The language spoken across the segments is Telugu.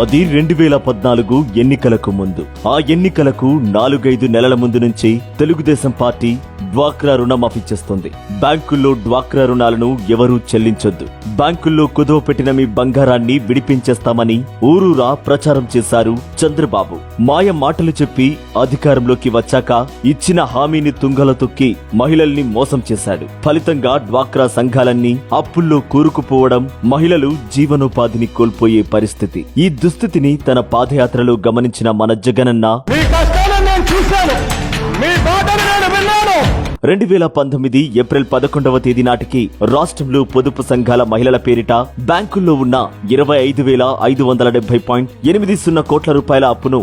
అది రెండు వేల పద్నాలుగు ఎన్నికలకు ముందు. ఆ ఎన్నికలకు నాలుగైదు నెలల ముందు నుంచి తెలుగుదేశం పార్టీ డ్వాక్రా రుణమాఫీ చేస్తుంది బ్యాంకుల్లో డ్వాక్రా రుణాలను ఎవరూ చెల్లించొద్దు. బ్యాంకుల్లో కుదువ పెట్టిన మీ బంగారాన్ని విడిపించేస్తామని ఊరూరా ప్రచారం చేశారు చంద్రబాబు. మాయ మాటలు చెప్పి అధికారంలోకి వచ్చాక ఇచ్చిన హామీని తుంగల తొక్కి మహిళల్ని మోసం చేశాడు. ఫలితంగా డ్వాక్రా సంఘాలన్నీ అప్పుల్లో కూరుకుపోవడం మహిళలు జీవనోపాధిని కోల్పోయే పరిస్థితి. ఈ దుస్థితిని తన పాదయాత్రలో గమనించిన మన జగనన్న రెండు వేల పంతొమ్మిది ఏప్రిల్ పదకొండవ తేదీ నాటికి రాష్ట్రంలో పొదుపు సంఘాల మహిళల పేరిట బ్యాంకుల్లో ఉన్న ఇరవై ఐదు వేల ఐదు వందల డెబ్బై పాయింట్ ఎనిమిది సున్నా కోట్ల రూపాయల అప్పును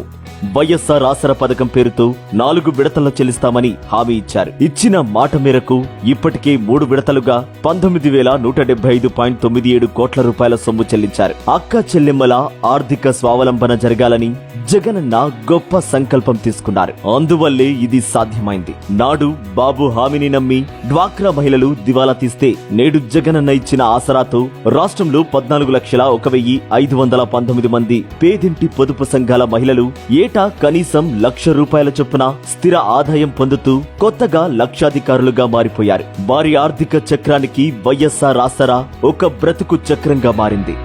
వైఎస్ఆర్ ఆసర పథకం పేరుతో నాలుగు విడతల్లో చెల్లిస్తామని హామీ ఇచ్చారు. ఇచ్చిన మాట మేరకు ఇప్పటికే మూడు విడతలుగా పంతొమ్మిది వేల నూట డెబ్బై ఐదు పాయింట్ తొమ్మిది ఏడు కోట్ల రూపాయల సొమ్ము చెల్లించారు. అక్క చెల్లెమ్మల ఆర్థిక స్వావలంబన జరగాలని జగనన్న గొప్ప సంకల్పం తీసుకున్నారు. అందువల్లే ఇది సాధ్యమైంది. నాడు బాబు హామీని నమ్మి డ్వాక్రా మహిళలు దివాలా తీస్తే నేడు జగనన్న ఇచ్చిన ఆసరాతో రాష్ట్రంలో పద్నాలుగు లక్షల ఒక వెయ్యి ఐదు వందల పంతొమ్మిది మంది పేదింటి పొదుపు సంఘాల మహిళలు ఏటా కనీసం లక్ష రూపాయల చొప్పున స్థిర ఆదాయం పొందుతూ కొత్తగా లక్షాధికారులుగా మారిపోయారు. వారి ఆర్థిక చక్రానికి వైఎస్ఆర్ ఆసరా ఒక బ్రతుకు చక్రంగా మారింది.